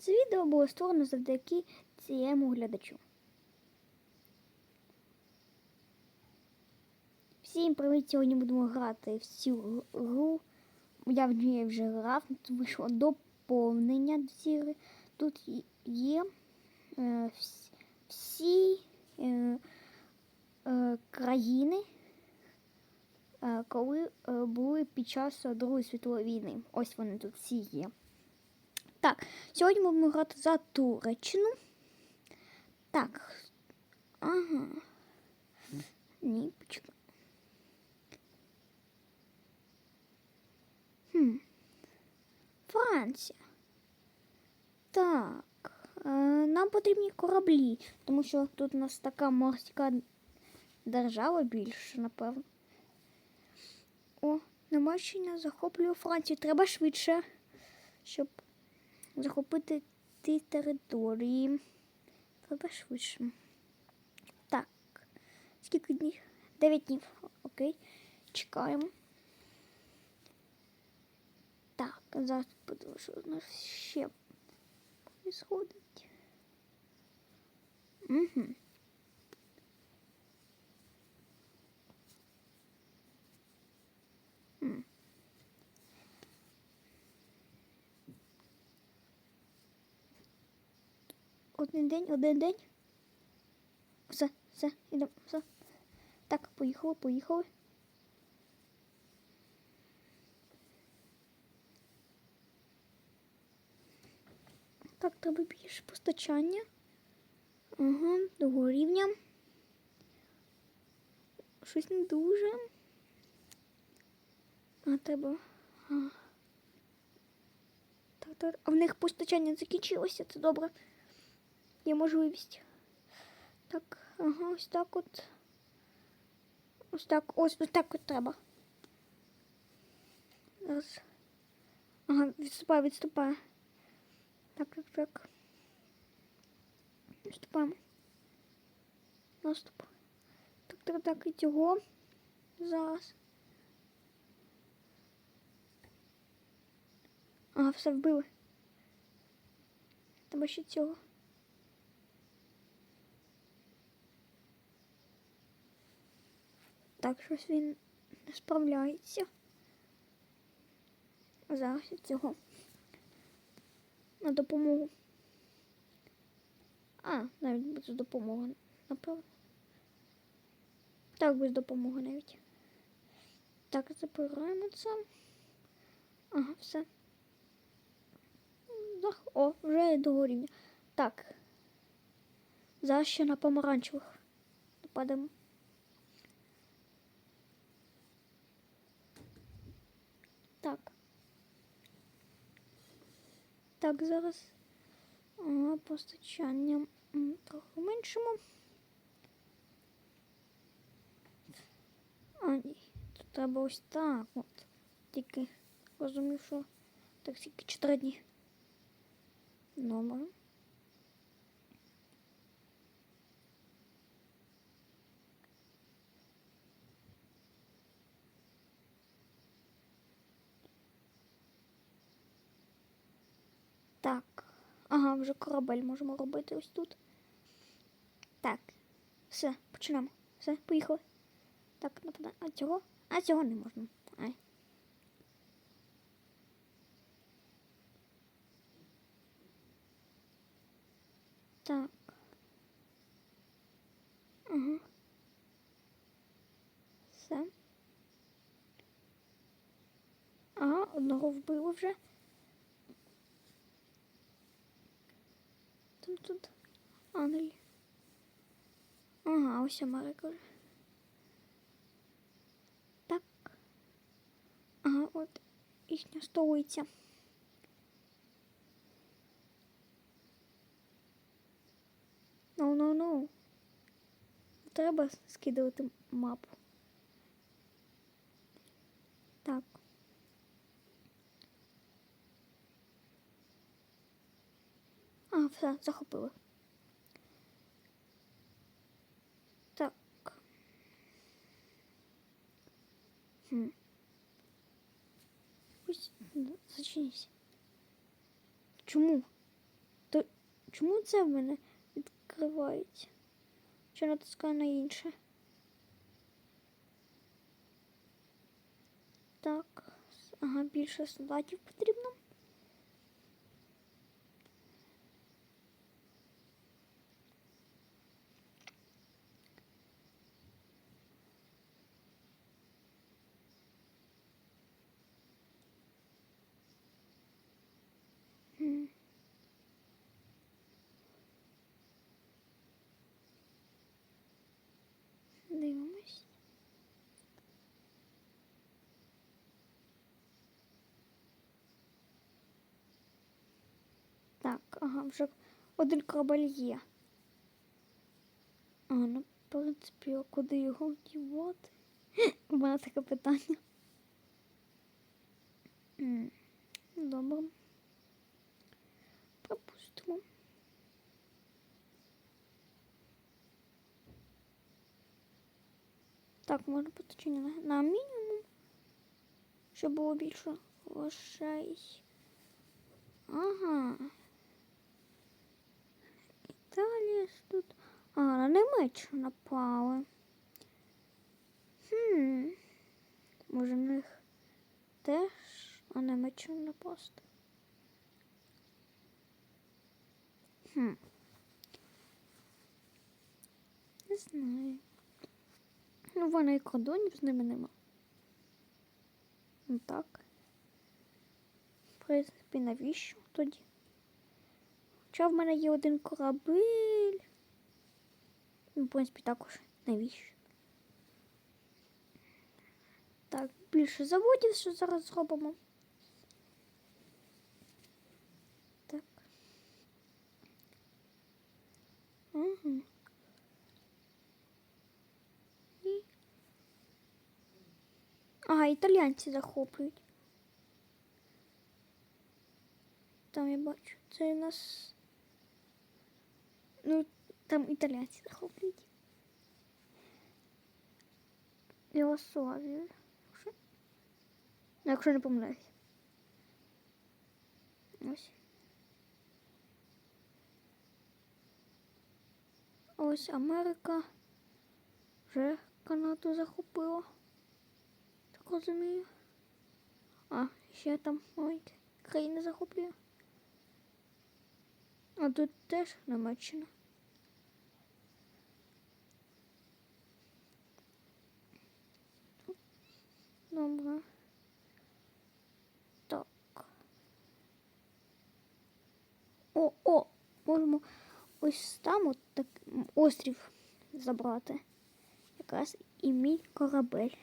Це відео було створено завдяки цьому глядачу. Всім привіт! Сьогодні будемо грати в цю гру. Я в ній вже грав, тут вийшло доповнення до цієї. Тут є е, всі е, е, країни, е, коли е, були під час Другої світової війни. Ось вони тут всі є. Так, сьогодні будемо грати за Туреччину. Так. Ага. Ні, почекай. Хм. Франція. Так. Е, нам потрібні кораблі, тому що тут у нас така морська держава більше, напевно. О, намачення захоплює Францію. Треба швидше, щоб захопити ті території. Треба швидше. Так. Скільки днів? Дев'ять днів. Окей. Чекаємо. Так, зараз подивимося, що у нас ще відбувається. Угу. М. Один день, один день. Все, все, ідемо, все. Так, поїхали, поїхали. Так, треба більше постачання. Ага, другого рівня. Щось не дуже. А треба. А. Так, так. А в них постачання закінчилося, це добре. Є можливість. Так, ага, ось так от. Ось так, ось, ось так от треба. Зараз. Ага, відступає, відступає. Так, так, так. Відступаємо. Наступ. Так, так, так, і цього. Зараз. Ага, все вбили. Треба ще цього. Так, щось він не справляється. Зараз від цього. На допомогу. А, навіть без допомоги, напевно. Так, без допомоги навіть. Так, забираємо це. Ага, все. О, вже до рівня. Так. Зараз ще на помаранчевих. Нападемо. Так. Так, зараз постачання трохи меншимо. А, ні. Тут треба ось так от. Тільки розумів, що так тільки 4 дні. Номер. Так. Ага, вже корабель можемо робити ось тут. Так. Все, почнемо. Все, поїхали. Так, нападаємо. А цього? А цього не можна. Ай. Так. Ага. Все. Ага, одного вбили вже. Тут Англія. Ага, ось Америка. Так. Ага, от їхня столиця. Ну, ну, ну. Треба скидувати мапу. Так. А, все, захопили. Так. Хм. Ось, ну, зачинись. Чому? Чому це в мене відкривається? Чи натискаю на інше? Так. Ага, більше солдатів потрібно. М. Дивимось. Так, ага, вже один корабель є. А, ну, в принципі, а куди його вдівати? У мене таке питання. Добре. Пропустимо. Так, можна поточення на мінімум, щоб було більше грошей. Ага. Ж тут. А, на Німеччину напали. Хм. Може, на них теж на Німеччину напасти. Хм. Не знаю. Ну, вона і кордонів з ними нема. Ну так. В принципі, навіщо тоді? Хоча в мене є один корабель. Ну, в принципі, також навіщо? Так, більше заводів, що зараз зробимо. Так. Угу. І... Ага, італійці захоплюють. Там я бачу. Це у нас. Ну, там італійці захоплюють. Югославію. Що? Ну, Якщо не помиляюсь. Ось. Ось Америка вже Канаду захопила. Так розумію. А, ще там маленькі країни захоплює. А тут теж Німеччина. Добре. Так. О, о, можемо ось там от так острів забрати. Якраз і мій корабель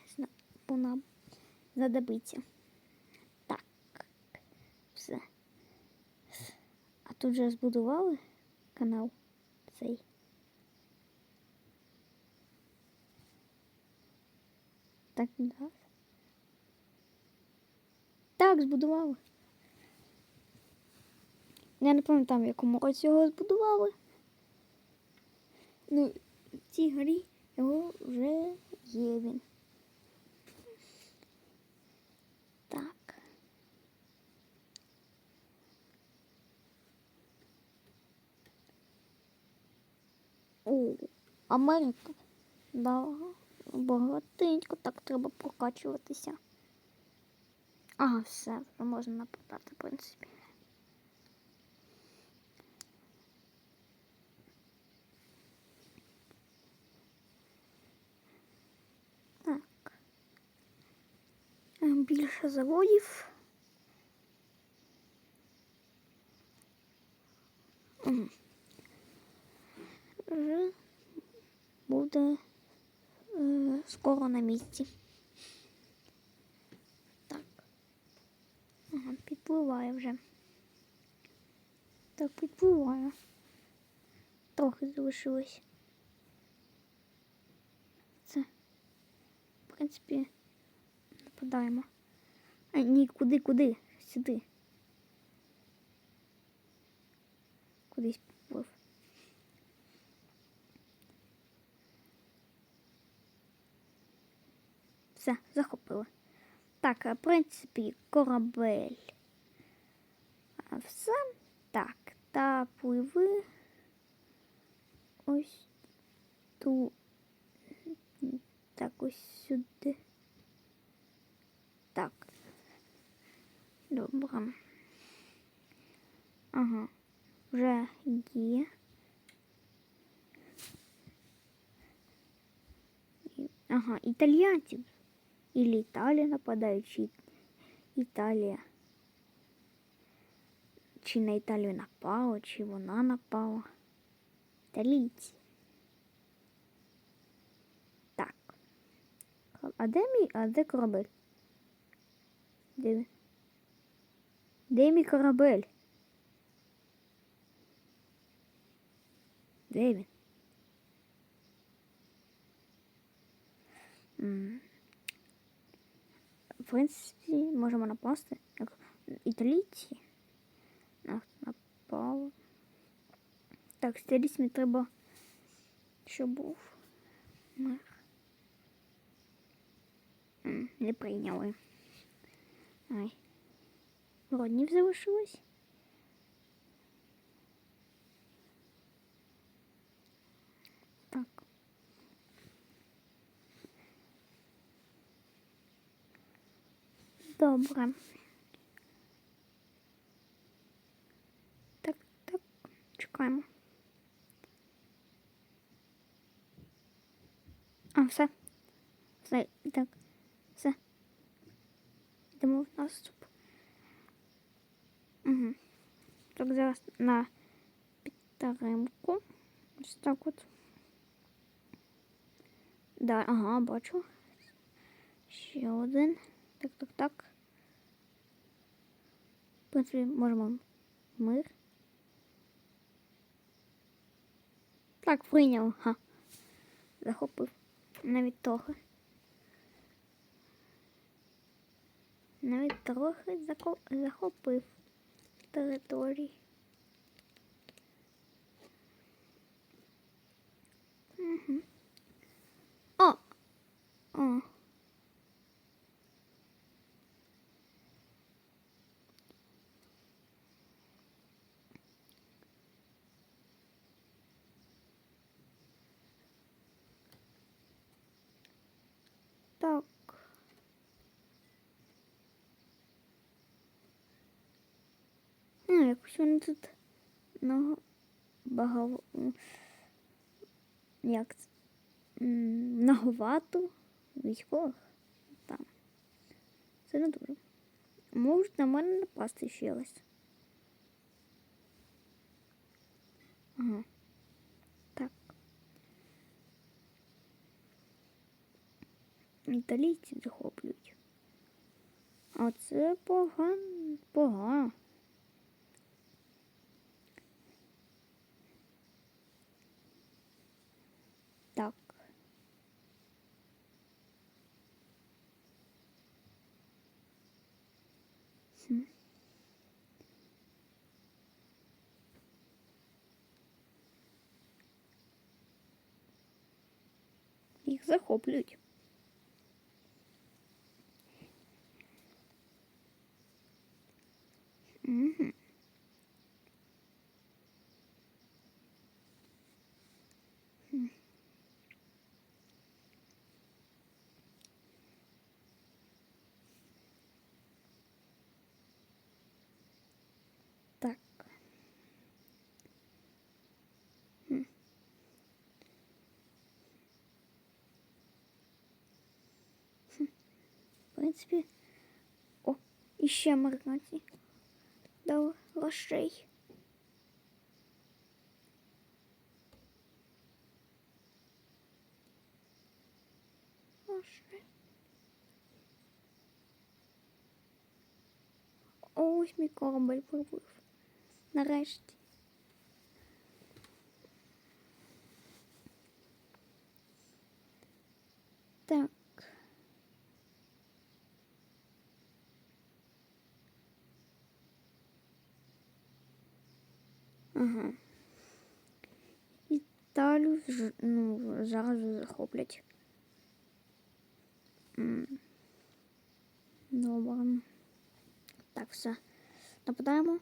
по нам. Так. Все. А тут же збудували канал цей. Так, да. Так, збудували. Я не пам'ятаю, в якому році його збудували. Ну, в цій горі його вже є він. Так. О, Америка. Да, багатенько, так треба прокачуватися. Ага, все, можна нападати, в принципі. Так. Е, Більше заводів. Вже буде е, скоро на місці. Так. Ага, підпливає вже. Так, підпливає. Трохи залишилось. Це, в принципі, нападаємо. А, ні, куди, куди? Сюди. Кудись Все, захопили. Так, а, в принципі, корабель. А, Все. Так, та запливи ось ту. Так, ось сюди. Так. Добре. Ага. Вже є. І- Ага, італійців. Ілі Італія нападає, чи Італія. Чи на Італію напала, чи вона напала. Італійці. Так. А де мій, а де корабель? Де? Де мій корабель? Де він? В принципі, можемо напасти. Як італійці. Нас напало. Так, з італійцями треба, щоб був мир. М, Не прийняли. Ай. Роднів залишилось. Добре. Так, так, чекаємо. А, все. Все, так, все. Йдемо в наступ. Угу. Так, зараз на підтримку. Ось так от. Да, ага, бачу. Ще один. Так, так, так. В принципі, можемо мир. Так, прийняв. Ха. Захопив. Навіть трохи. Навіть трохи захопив територій. Угу. О! О! Так. Ну, якось вони тут ну, багато. Як це? М, Многовато військових там. Це не дуже. Можуть на мене напасти ще. Ага. Так. Італійці захоплюють. А це погано. Погано. Так. Їх захоплюють. принципі. О, іще американці. Дали грошей. Грошей. Ось мій корабель прибув. Нарешті. Так. Ага. Італію ж- ну, зараз же захоплять. М. Добре. Так, все. Нападаємо.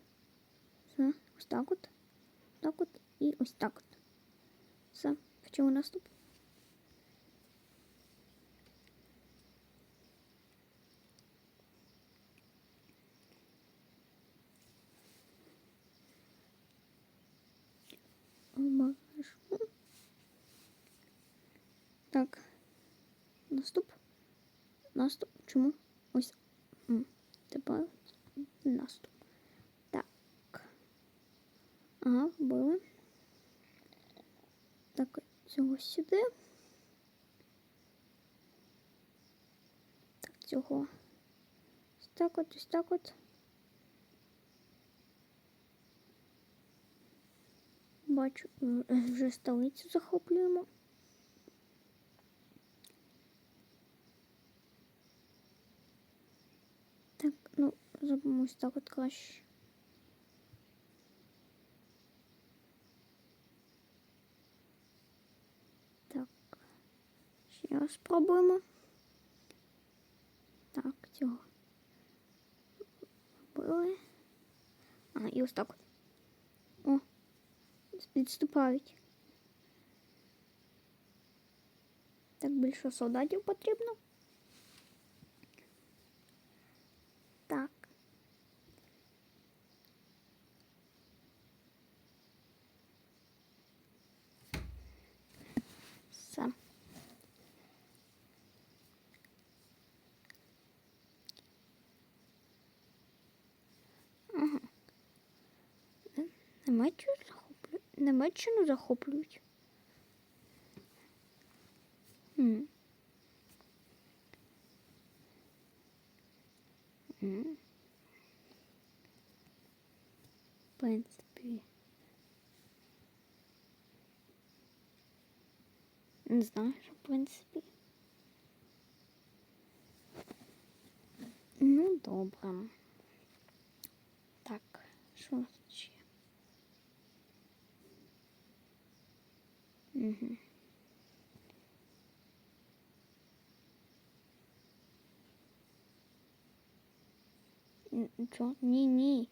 Все, ось так от. так от і ось так от. Все, вчимо наступ. Обережно. Так. Наступ. Наступ. Чому? Ось. Тепер наступ. Так. Ага, вбили. Так, цього сюди. Так, цього. Ось так от, ось так от. Бачу, е, вже столицю захоплюємо. Так, ну, зробимо ось так от краще. Так. Ще раз спробуємо. Так, цього. Робили. А, і ось так от. О, відступають. Так більше солдатів потрібно. Так. Все. Ага. Німеччину захоплюють. Німеччину захоплюють. Хм. В принципі. Не знаю, що в принципі. Ну, добре. Так, що тут ще? Угу. Ні, ні.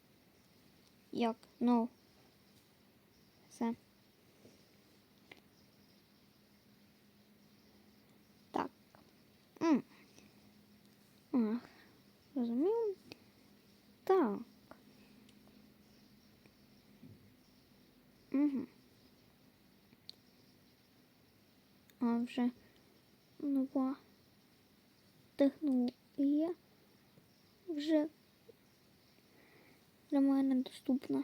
Як? Ну. Все. Так. М. Ах, розумію. Так. Угу. А вже нова технологія вже для мене доступна.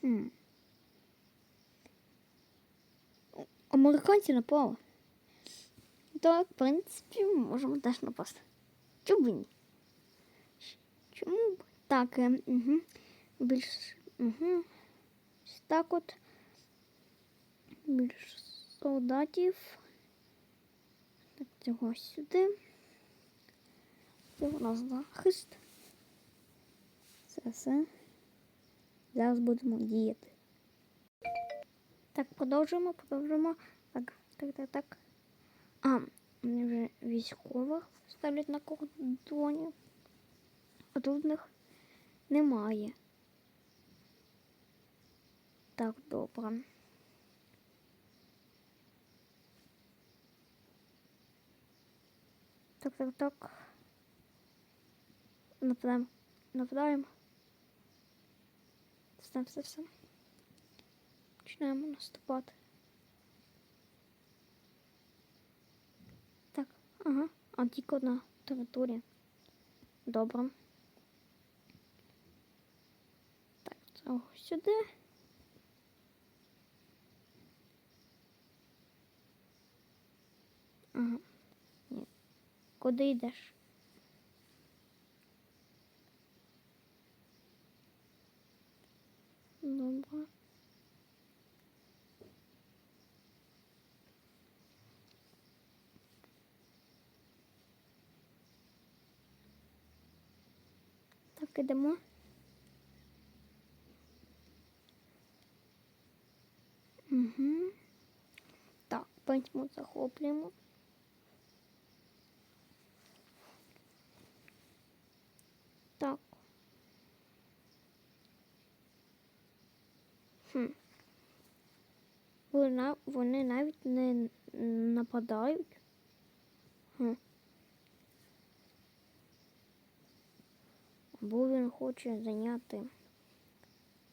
Хм. Американці напали. Так, в принципі, можемо теж напасти. Чому ні? Чому? Так, е, угу. більш. Угу. Так от. Більш солдатів. Так, цього сюди. Цього на захист. Це все. Зараз будемо діяти. Так, продовжуємо, продовжуємо. Так, так, так, так. А, вони вже військових ставлять на кордоні. А тут в них немає. Так, добре. Так, так, так. Нападаємо. Нападаємо. Все, все, все. Починаємо наступати. Так, ага. А тільки одна територія. Добре. Цього сюди. Ага. Ні. Куди йдеш? Добре. Так, ідемо. Угу. Так, пентьму захоплюємо. Так. Хм. Вона, вони навіть не нападають. Хм. Бо він хоче зайняти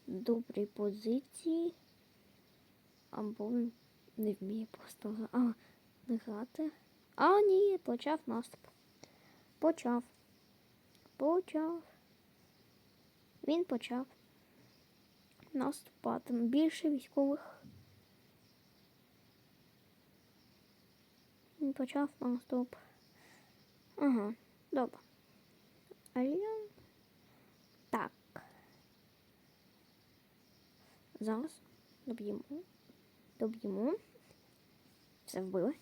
добрі позиції або не вміє просто а, грати. А, ні, почав наступ. Почав. Почав. Він почав наступати. Більше військових. Він почав наступ. Ага, добре. Альян. Так. Зараз доб'ємо. Доб'ємо. Все вбили.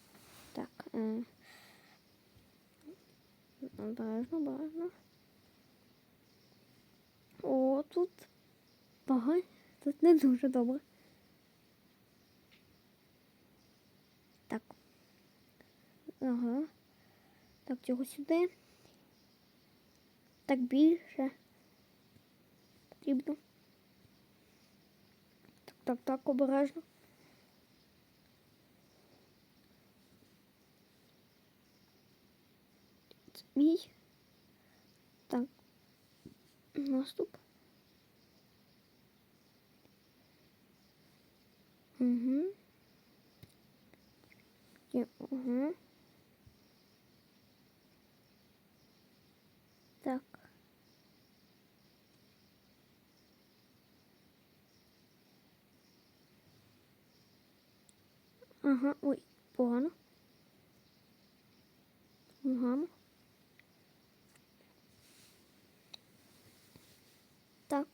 Так. Обережно, обережно. О, тут багай. Тут не дуже добре. Так. Ага. Так, цього сюди. Так більше. Потрібно. Так, так, так, обережно. Мій. Так. Наступ. Угу. Угу. Так. Ага, ой, погано. Погано. Так.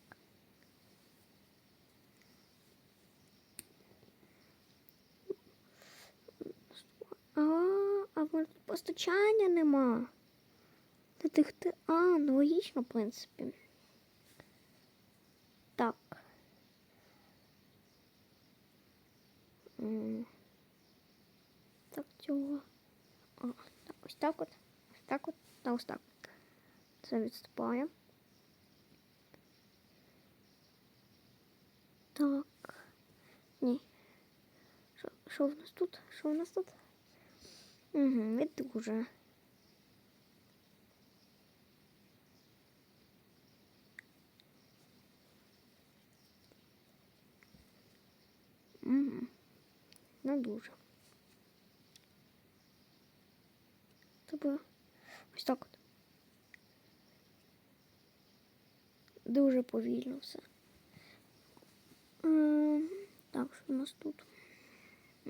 А, а тут постачання нема. Та тих ти. А, ну логічно, в принципі. Так. Так, цього. А, так, ось так от. Ось так от. Та ось так. Це відступає. Так. Ні. Що в нас тут? Що в нас тут? Угу, не дуже. Угу. Не дуже. Тобто ось так от. Дуже повільно все. Так, що у нас тут?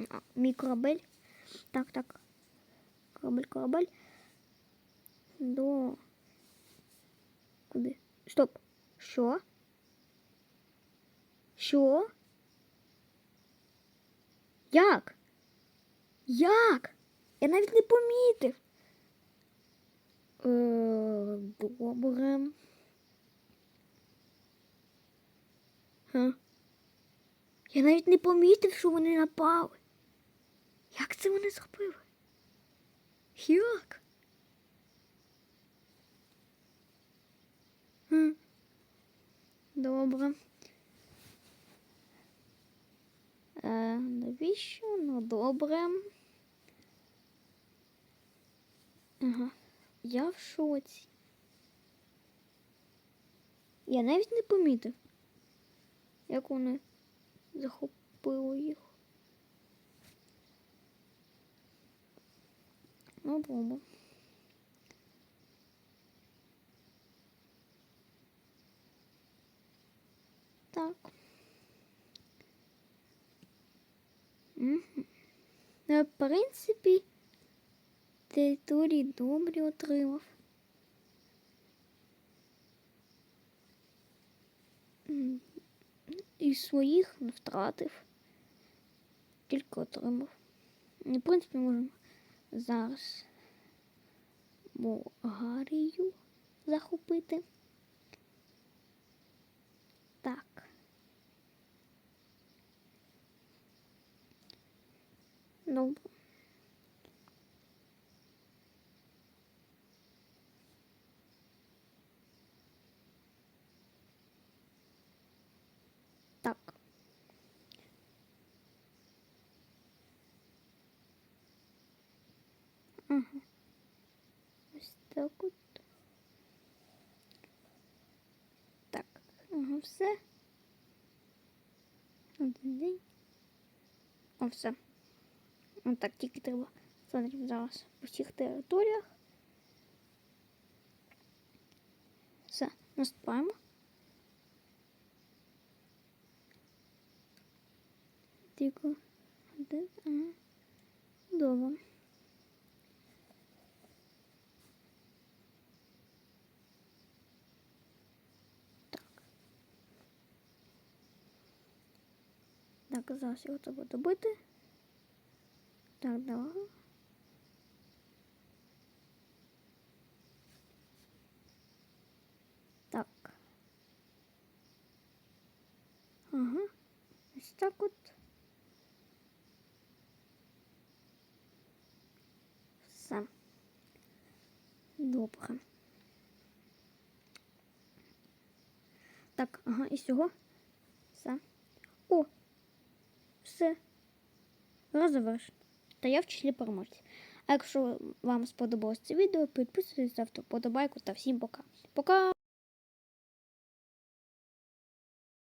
А, мій корабель. Так, так. Корабель, корабель. До. Куди? Стоп. Що? Що? Як? Як? Я навіть не помітив. Е, добре. Га? Я навіть не помітив, що вони напали. Як це вони зробили? Як? Добре. Е, навіщо? Ну, добре. Ага. Я в шоці. Я навіть не помітив, як вони захопили їх. Ну, добре. Так. Угу. В принципі, території добрі отримав. І своїх не втратив. Тільки отримав. І, в принципі, можемо зараз Болгарію захопити. Так. Добре. Так. Ага. Ось так от. Так, ага, все. Один день. О, все. Ось так тільки треба смотрим зараз по всіх територіях. Все, наступаємо. Тільки один. Ага. Добре. Так, зараз його треба добити. Так, давай. Так. Ага. Ось так от. Все. Добре. Так, ага, і всього. Все. О! Все. Та я в числі переможців. А якщо вам сподобалось це відео, підписуйтесь, ставте вподобайку та всім пока. Пока!